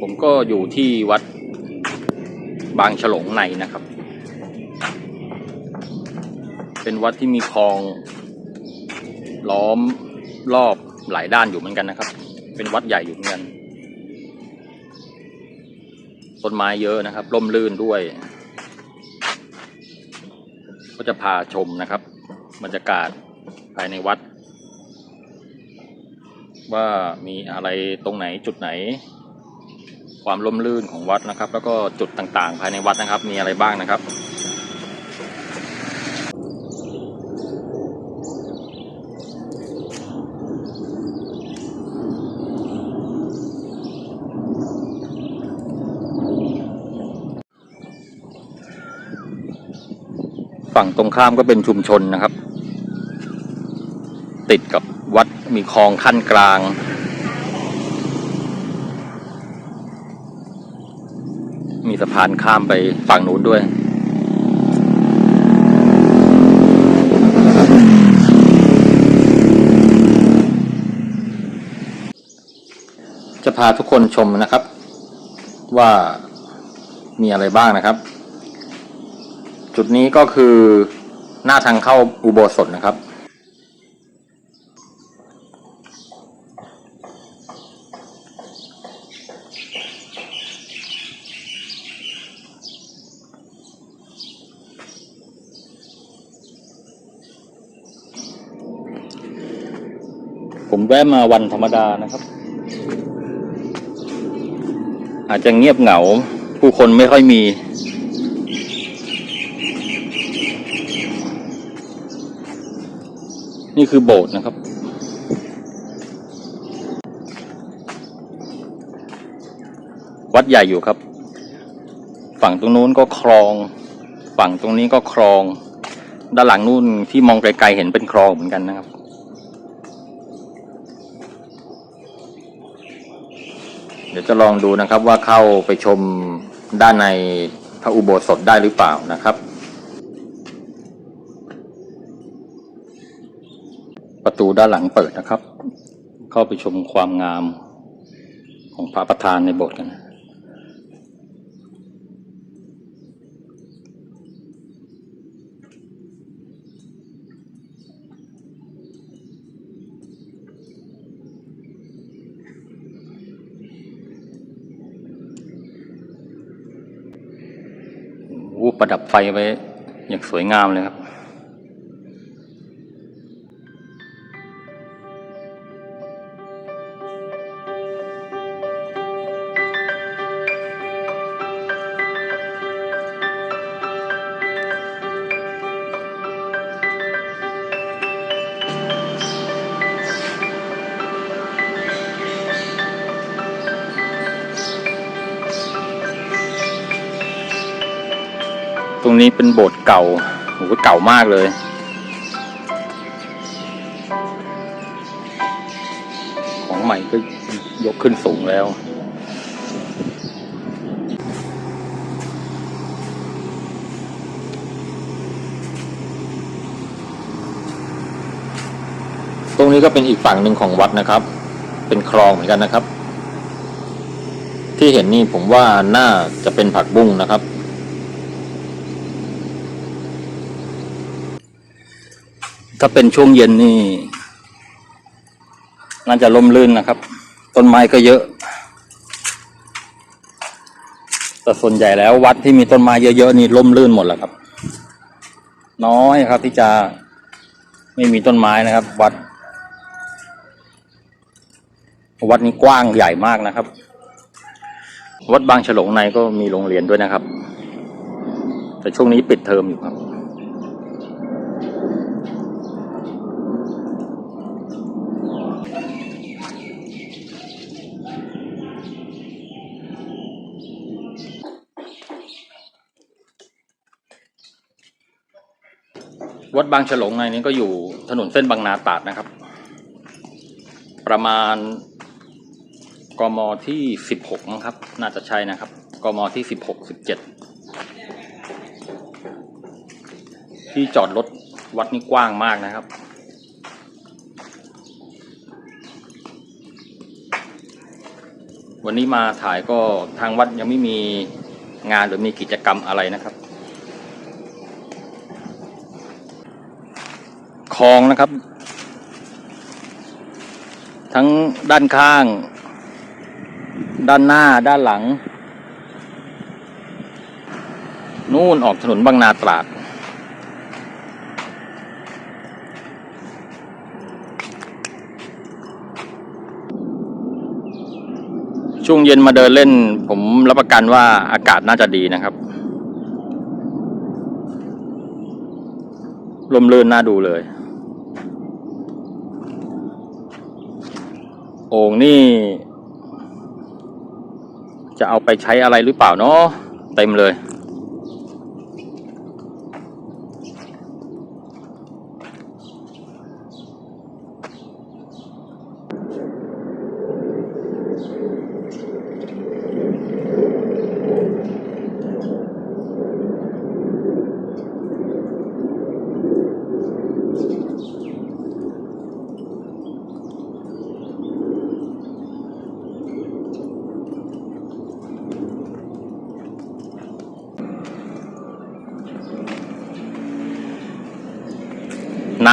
ผมก็อยู่ที่วัดบางฉลงในนะครับ เป็นวัดที่มีคลองล้อมรอบหลายด้านอยู่เหมือนกันนะครับ เป็นวัดใหญ่อยู่เหมือนกันต้นไม้เยอะนะครับร่มรื่นด้วย ก็จะพาชมนะครับบรรยากาศภายในวัด ว่ามีอะไรตรงไหนจุดไหน ความร่มรื่นของวัดนะครับ แล้วก็จุดต่างๆ ภายในวัดนะครับ มีอะไรบ้างนะครับฝั่งตรงข้ามก็เป็นชุมชนนะครับ ติดกับวัดมีคลองขั้นกลาง มีสะพานข้ามไปฝั่งนู้นด้วยจะพาทุกคนชมนะครับ ว่ามีอะไรบ้างนะครับ จุดนี้ก็คือหน้าทางเข้าอุโบสถนะครับ ผมแวะมาวันธรรมดานะครับ อาจจะเงียบเหงา ผู้คนไม่ค่อยมี นี่คือโบสถ์นะครับ วัดใหญ่อยู่ครับ ฝั่งตรงนู้นก็คลอง ฝั่งตรงนี้ก็คลอง ด้านหลังนู่นที่มองไกลๆเห็นเป็นคลองเหมือนกันนะครับ ดี๋ยวจะลองดูนะครับว่าเข้าไปชมด้านในพระอุโบสถได้หรือเปล่านะครับ ประตูด้านหลังเปิดนะครับ เข้าไปชมความงามของพระประธานในโบสถ์กันนะ ประดับไฟไว้อย่างสวยงามเลยครับ รงนี้เป็นโบสถ์เก่าโหเก่ามากเลย ของใหม่ก็ยกขึ้นสูงแล้วตรงนี้ก็เป็นอีกฝั่งหนึ่งของวัดนะครับ เป็นคลองเหมือนกันนะครับ ที่เห็นนี่ผมว่าน่าจะเป็นผักบุ้งนะครับ ถ้าเป็นช่วงเย็นนี่น่าจะล่มลื่นนะครับ ต้นไม้ก็เยอะ แต่ส่วนใหญ่แล้ววัดที่มีต้นไม้เยอะๆนี่ล่มลื่นหมดแล้วครับ น้อยครับที่จะไม่มีต้นไม้นะครับ วัด วัดนี้กว้างใหญ่มากนะครับ วัดบางฉลงในก็มีโรงเรียนด้วยนะครับ แต่ช่วงนี้ปิดเทอมอยู่ครับ วัดบางฉลงในนี้ก็อยู่ถนนเส้นบางนาตราดนะครับ ประมาณกมที่สิบหกครับ น่าจะใช่นะครับกมที่สิบหกสิบเจ็ดที่จอดรถวัดนี้กว้างมากนะครับ วันนี้มาถ่ายก็ทางวัดยังไม่มีงานหรือมีกิจกรรมอะไรนะครับ คลองนะครับ ทั้งด้านข้าง ด้านหน้าด้านหลัง นู่นออกถนนบางนาตราดช่วงเย็นมาเดินเล่น ผมรับประกันว่าอากาศน่าจะดีนะครับ ลมเลื่นน่าดูเลย โอ่งนี่ จะเอาไปใช้อะไรหรือเปล่าเนาะเต็มเลย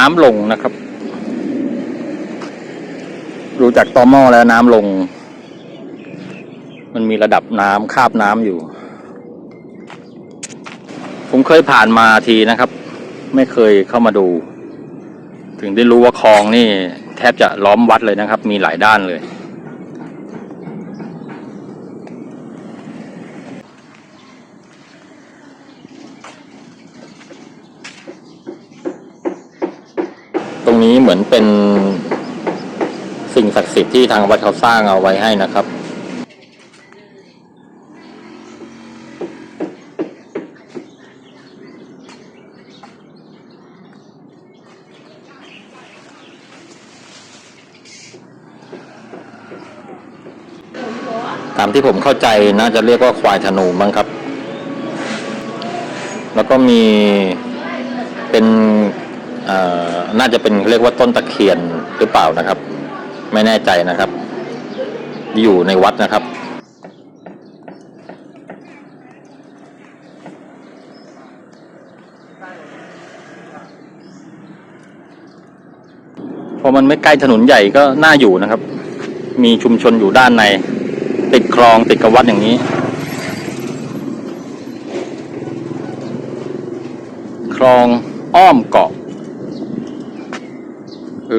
น้ำลงนะครับ ดูจากตอหม้อแล้วน้ำลง มันมีระดับน้ำคาบน้ำอยู่ ผมเคยผ่านมาทีนะครับ ไม่เคยเข้ามาดู ถึงได้รู้ว่าคลองนี่ แทบจะล้อมวัดเลยนะครับ มีหลายด้านเลย ตรงนี้ เป็นสิ่งศักดิ์สิทธิ์ที่ทางวัดเขาสร้างเอาไว้ให้นะครับตามที่ผมเข้าใจน่าจะเรียกว่าควายธนูมั้งครับ แล้วก็มีเป็น น่าจะเป็นเรียกว่าต้นตะเคียนหรือเปล่านะครับ ไม่แน่ใจนะครับ อยู่ในวัดนะครับพอมันไม่ใกล้ถนนใหญ่ก็น่าอยู่นะครับ มีชุมชนอยู่ด้านใน ติดคลองติดกับวัดอย่างนี้ คลองอ้อมเกาะเอ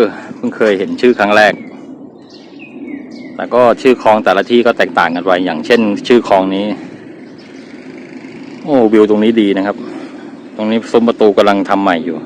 อ เคยเห็นชื่อครั้งแรกแต่ก็ชื่อคลองแต่ละที่ก็แตกต่างกันไป อย่างเช่น ชื่อคลองนี้ โอ้วิวตรงนี้ดีนะครับ ตรงนี้ซุ้มประตูกำลังทำใหม่อยู่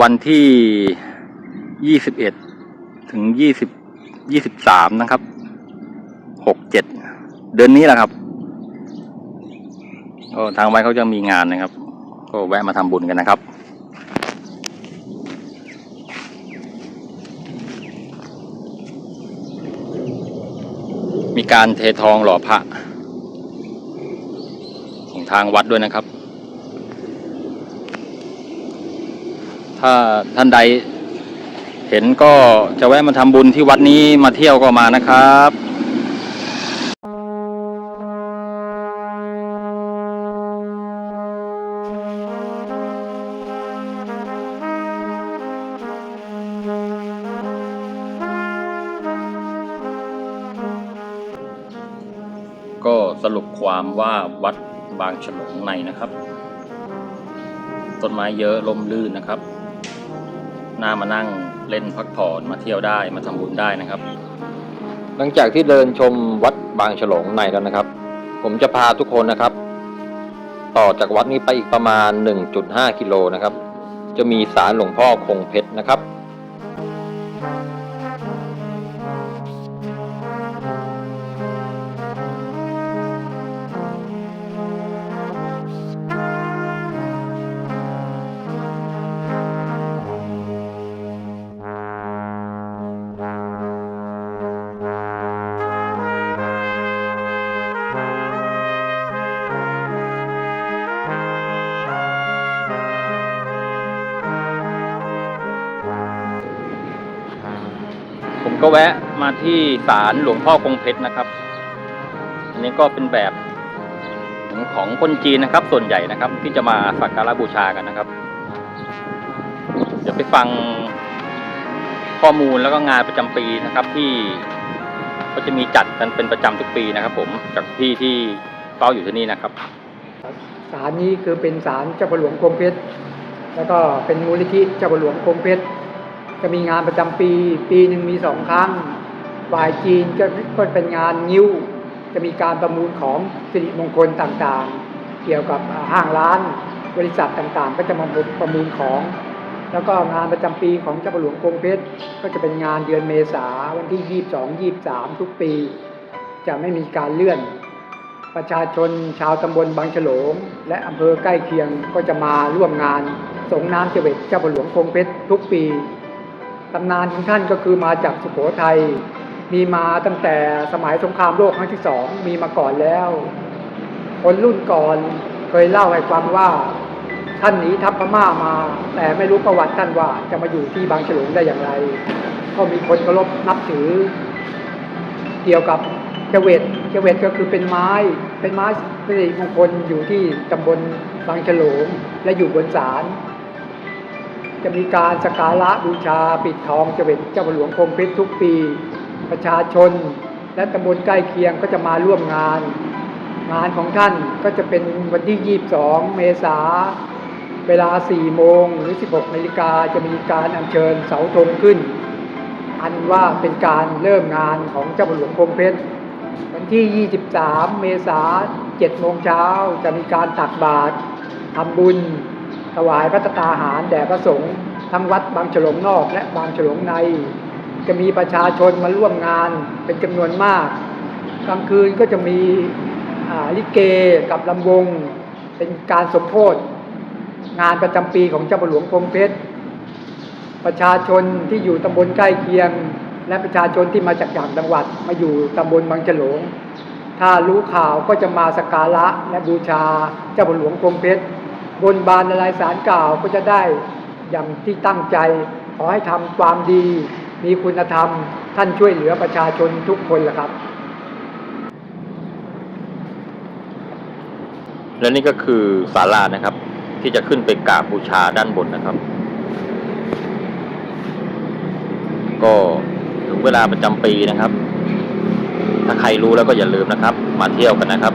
วันที่ยี่สิบเอ็ดถึงยี่สิบยี่สิบสามนะครับหกเจ็ดเดือนนี้แหละครับก็ทางวัดเขาจะมีงานนะครับ ก็แวะมาทำบุญกันนะครับมีการเททองหล่อพระของทางวัดด้วยนะครับ ถ้าท่านใด เห็นก็จะแวะมาทำบุญที่วัดนี้มาเที่ยวก็มานะครับก็สรุปความว่าวัดบางฉลงในนะครับ ต้นไม้เยอะลมลื่นนะครับ น่ามานั่งเล่นพักผ่อนมาเที่ยวได้มาทำบุญได้นะครับ หลังจากที่เดินชมวัดบางฉลงในแล้วนะครับ ผมจะพาทุกคนนะครับ ต่อจากวัดนี้ไปอีกประมาณ 1.5 กิโลนะครับ จะมีศาลหลวงพ่อคงเพชรนะครับ ก็แวะมาที่ศาลหลวงพ่อคงเพชรนะครับ อันนี้ก็เป็นแบบของคนจีนนะครับ ส่วนใหญ่นะครับ ที่จะมาสักการะบูชากันนะครับ เดี๋ยวไปฟังข้อมูลแล้วก็งานประจำปีนะครับ ที่ก็จะมีจัดกันเป็นประจำทุกปีนะครับ ผมจากพี่ที่เฝ้าอยู่ที่นี่นะครับศาลนี้คือเป็นศาลเจ้าประหลวงกรมเพชรแล้วก็เป็นมูลนิธิเจ้าประหลวงกรมเพชร จะมีงานประจำปี ปีหนึ่งมีสองครั้งฝ่ายจีนก็ก็เป็นงานงิ้ว จะมีการประมูลของสิริมงคลต่างๆ เกี่ยวกับห้างร้านบริษัทต่างๆ ก็จะมาประมูลของ แล้วก็งานประจำปีของเจ้าประหลวงกรมเพชรก็จะเป็นงานเดือนเมษาวันที่ 22 23 ทุกปี จะไม่มีการเลื่อน ประชาชนชาวตำบลบางฉลง และอำเภอใกล้เคียงก็จะมาร่วมงานสงน้ำเจเวตเจ้าประหลวงคงเพชรทุกปี ตำนานของท่านก็คือมาจากสุโขทัยมีมาตั้งแต่สมัยสงครามโลกครั้งที่สองมีมาก่อนแล้ว คนรุ่นก่อนเคยเล่าให้ฟังว่า ท่านหนีทัพพม่ามา แต่ไม่รู้ประวัติท่านว่าจะมาอยู่ที่บางฉลงได้อย่างไร ก็มีคนเคารพนับถือ เกี่ยวกับเจเวตเจเวตก็คือเป็นไม้ เป็นไม้สิริมงคลอยู่ที่ตำบลบางฉลงและอยู่บนศาล จะมีการสการะบูชาปิดทองเจเวตเจ้าหลวงคงเพชรทุกปี ประชาชน และตำบลใกล้เคียงก็จะมาร่วมงาน งานของท่านก็จะเป็นวันที่ 22 เมษาเวลา 4 โมงหรือ 16 นาฬิกาจะมีการอัญเชิญเสาธงขึ้น อันว่าเป็นการเริ่มงานของเจ้าหลวงคงเพชรวันที่ 23 เมษา7โมงเช้าจะมีการตักบาตรทำบุญ ถวายพระตาหารแด่พระสงฆ์ทั้งวัดบางฉลงนอกและบางฉลงใน จะมีประชาชนมาร่วมงานเป็นจำนวนมาก กลางคืนก็จะมีลิเกกับลำวง เป็นการสมโพธงานประจำปีของเจ้าหลวงพรหมเพชร ประชาชนที่อยู่ตำบลใกล้เคียง และประชาชนที่มาจากต่างจังหวัดมาอยู่ตำบลบางฉลง ถ้ารู้ข่าวก็จะมาสักการะและบูชาเจ้าหลวงพรหมเพชร บนบานอะไรสารกล่าวก็จะได้อย่างที่ตั้งใจ ขอให้ทำความดี มีคุณธรรม ท่านช่วยเหลือประชาชนทุกคนแหละครับ และนี่ก็คือศาลานะครับ ที่จะขึ้นไปกราบบูชาด้านบนนะครับ ก็ถึงเวลาประจำปีนะครับ ถ้าใครรู้แล้วก็อย่าลืมนะครับ มาเที่ยวกันนะครับ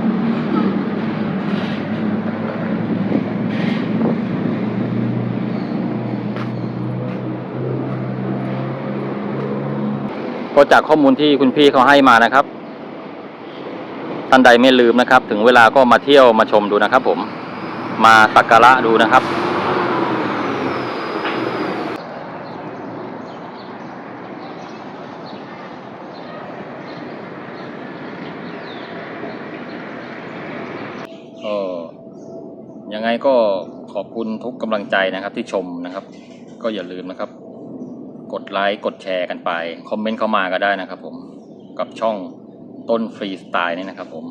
ก็จากข้อมูลที่คุณพี่เขาให้มานะครับท่านใดไม่ลืมนะครับ ถึงเวลาก็มาเที่ยวมาชมดูนะครับ ผมมาสักการะดูนะครับ ก็ยังไงก็ขอบคุณทุกกำลังใจนะครับที่ชมนะครับ ก็อย่าลืมนะครับ กดไลค์กดแชร์กันไป คอมเมนต์เข้ามาก็ได้นะครับผมกับช่องต้นฟรีสไตล์นี่นะครับผม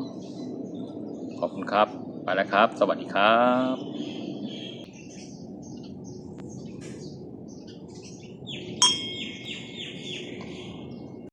ขอบคุณครับ ไปแล้วครับ สวัสดีครับ